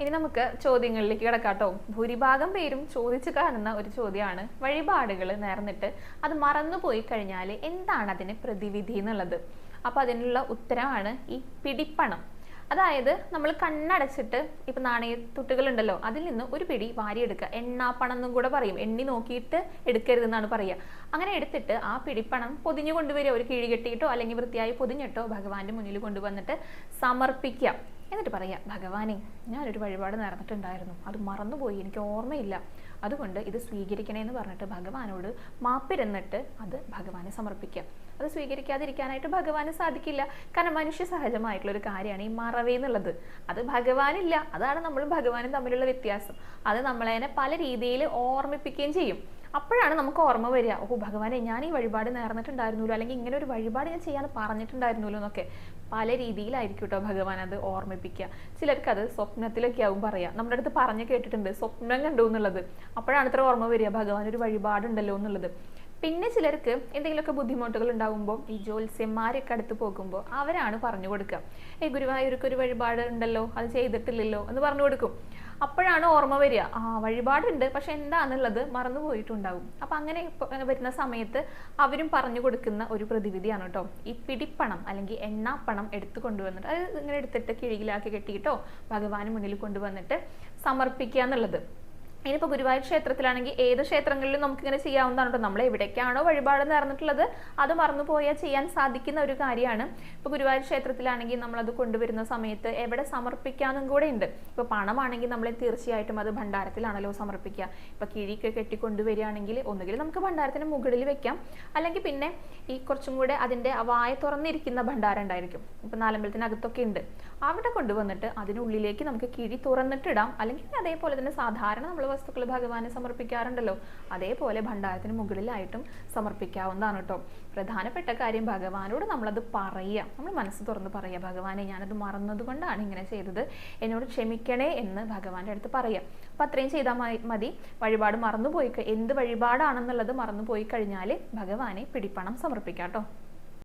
ഇനി നമുക്ക് ചോദ്യങ്ങളിലേക്ക് കിടക്കാട്ടോ. ഭൂരിഭാഗം പേരും ചോദിച്ചു കാണുന്ന ഒരു ചോദ്യമാണ്. വഴിപാടുകൾ നേർന്നിട്ട് അത് മറന്നുപോയി കഴിഞ്ഞാൽ എന്താണ് അതിന് പ്രതിവിധി എന്നുള്ളത്? അപ്പോൾ അതിനുള്ള ഉത്തരമാണ് ഈ പിടിപ്പണം. അതായത് നമ്മൾ കണ്ണടച്ചിട്ട് ഇപ്പം നാണയത്തുട്ടുകളുണ്ടല്ലോ അതിൽ നിന്ന് ഒരു പിടി വാരിയെടുക്കുക. എണ്ണാപ്പണം എന്നും കൂടെ പറയും. എണ്ണി നോക്കിയിട്ട് എടുക്കരുതെന്നാണ് പറയുക. അങ്ങനെ എടുത്തിട്ട് ആ പിടിപ്പണം പൊതിഞ്ഞു കൊണ്ടുവരിക. ഒരു കിഴി കെട്ടിയിട്ടോ അല്ലെങ്കിൽ വൃത്തിയായി പൊതിഞ്ഞിട്ടോ ഭഗവാന്റെ മുന്നിൽ കൊണ്ടുവന്നിട്ട് സമർപ്പിക്കുക. എന്നിട്ട് പറയാം ഭഗവാനെ ഞാനൊരു വഴിപാട് നടന്നിട്ടുണ്ടായിരുന്നു. അത് മറന്നുപോയി. എനിക്ക് ഓർമ്മയില്ല. അതുകൊണ്ട് ഇത് സ്വീകരിക്കണേ എന്ന് പറഞ്ഞിട്ട് ഭഗവാനോട് മാപ്പിരുന്നിട്ട് അത് ഭഗവാനെ സമർപ്പിക്കുക അത് സ്വീകരിക്കാതിരിക്കാനായിട്ട് ഭഗവാന് സാധിക്കില്ല. കാരണം മനുഷ്യ സഹജമായിട്ടുള്ള ഒരു കാര്യമാണ് ഈ മറവേ എന്നുള്ളത്. അത് ഭഗവാനില്ല. അതാണ് നമ്മളും ഭഗവാനും തമ്മിലുള്ള വ്യത്യാസം. അത് നമ്മളതിനെ പല രീതിയിൽ ഓർമ്മിപ്പിക്കുകയും ചെയ്യും. അപ്പോഴാണ് നമുക്ക് ഓർമ്മ വരിക ഓ ഭഗവാനെ ഞാൻ ഈ വഴിപാട് നേർന്നിട്ടുണ്ടായിരുന്നല്ലോ അല്ലെങ്കിൽ ഇങ്ങനെ ഒരു വഴിപാട് ഞാൻ ചെയ്യാൻ പറഞ്ഞിട്ടുണ്ടായിരുന്നല്ലോ എന്നൊക്കെ. പല രീതിയിലായിരിക്കും കേട്ടോ ഭഗവാൻ അത് ഓർമ്മിപ്പിക്കുക. ചിലർക്ക് അത് സ്വപ്നത്തിലൊക്കെ ആവും പറയാം. നമ്മുടെ അടുത്ത് പറഞ്ഞു കേട്ടിട്ടുണ്ട് സ്വപ്നം കണ്ടു എന്നുള്ളത്. അപ്പോഴാണ് ഇത്ര ഓർമ്മ വരിക ഭഗവാൻ ഒരു വഴിപാടുണ്ടല്ലോ എന്നുള്ളത്. പിന്നെ ചിലർക്ക് എന്തെങ്കിലുമൊക്കെ ബുദ്ധിമുട്ടുകൾ ഉണ്ടാകുമ്പോൾ ഈ ജ്യോത്സ്യന്മാരൊക്കെ അടുത്ത് പോകുമ്പോൾ അവരാണ് പറഞ്ഞു കൊടുക്കുക. ഏ ഗുരുവായൂർക്ക് ഒരു വഴിപാട് ഉണ്ടല്ലോ അത് ചെയ്തിട്ടില്ലല്ലോ എന്ന് പറഞ്ഞു കൊടുക്കും. അപ്പോഴാണ് ഓർമ്മ വരിക. ആ വഴിപാടുണ്ട് പക്ഷെ എന്താണെന്നുള്ളത് മറന്നു പോയിട്ടുണ്ടാകും അപ്പം അങ്ങനെ വരുന്ന സമയത്ത് അവരും പറഞ്ഞു കൊടുക്കുന്ന ഒരു പ്രതിവിധിയാണ് കേട്ടോ. ഈ പിടിപ്പണം അല്ലെങ്കിൽ എണ്ണാപ്പണം എടുത്തു കൊണ്ടുവന്നിട്ട് അത് ഇങ്ങനെ എടുത്തിട്ട് കിഴിയിലാക്കി കെട്ടിയിട്ടോ ഭഗവാന് മുന്നിൽ കൊണ്ടുവന്നിട്ട് സമർപ്പിക്കുക എന്നുള്ളത്. ഇനിയിപ്പോൾ ഗുരുവായൂർ ക്ഷേത്രത്തിലാണെങ്കിൽ ഏത് ക്ഷേത്രങ്ങളിലും നമുക്കിങ്ങനെ ചെയ്യാവുന്നതാണ് കേട്ടോ. നമ്മൾ എവിടേക്കാണോ വഴിപാട് നേർന്നിട്ടുള്ളത് അത് മറന്നു പോയാൽ ചെയ്യാൻ സാധിക്കുന്ന ഒരു കാര്യമാണ്. ഇപ്പോൾ ഗുരുവായൂർ ക്ഷേത്രത്തിലാണെങ്കിൽ നമ്മളത് കൊണ്ടുവരുന്ന സമയത്ത് എവിടെ സമർപ്പിക്കാനും കൂടെ ഉണ്ട്. ഇപ്പോൾ പണമാണെങ്കിൽ നമ്മൾ തീർച്ചയായിട്ടും അത് ഭണ്ഡാരത്തിലാണല്ലോ സമർപ്പിക്കുക ഇപ്പോൾ കിഴിക്ക് കെട്ടിക്കൊണ്ടുവരികയാണെങ്കിൽ ഒന്നുകിൽ നമുക്ക് ഭണ്ഡാരത്തിന് മുകളിൽ വെക്കാം. അല്ലെങ്കിൽ പിന്നെ ഈ കുറച്ചും കൂടെ അതിന്റെ വായ തുറന്നിരിക്കുന്ന ഭണ്ഡാരം ഉണ്ടായിരിക്കും. ഇപ്പോൾ നാലമ്പലത്തിനകത്തൊക്കെ ഉണ്ട്. അവിടെ കൊണ്ടുവന്നിട്ട് അതിനുള്ളിലേക്ക് നമുക്ക് കിഴി തുറന്നിട്ടിടാം അല്ലെങ്കിൽ അതേപോലെ തന്നെ സാധാരണ നമ്മൾ വസ്തുക്കൾ ഭഗവാന് സമർപ്പിക്കാറുണ്ടല്ലോ. അതേപോലെ ഭണ്ഡാരത്തിന് മുകളിലായിട്ടും സമർപ്പിക്കാവുന്നതാണ് കേട്ടോ. പ്രധാനപ്പെട്ട കാര്യം ഭഗവാനോട് നമ്മളത് പറയുക. നമ്മൾ മനസ്സ് തുറന്ന് പറയുക. ഭഗവാനെ ഞാനത് മറന്നത് കൊണ്ടാണ് ഇങ്ങനെ ചെയ്തത്. എന്നോട് ക്ഷമിക്കണേ എന്ന് ഭഗവാന്റെ അടുത്ത് പറയാം അപ്പം അത്രയും ചെയ്താൽ മതി. വഴിപാട് മറന്നുപോയി എന്ത് വഴിപാടാണെന്നുള്ളത് മറന്നുപോയി കഴിഞ്ഞാൽ ഭഗവാനെ പിടിപ്പണം സമർപ്പിക്കാം കേട്ടോ.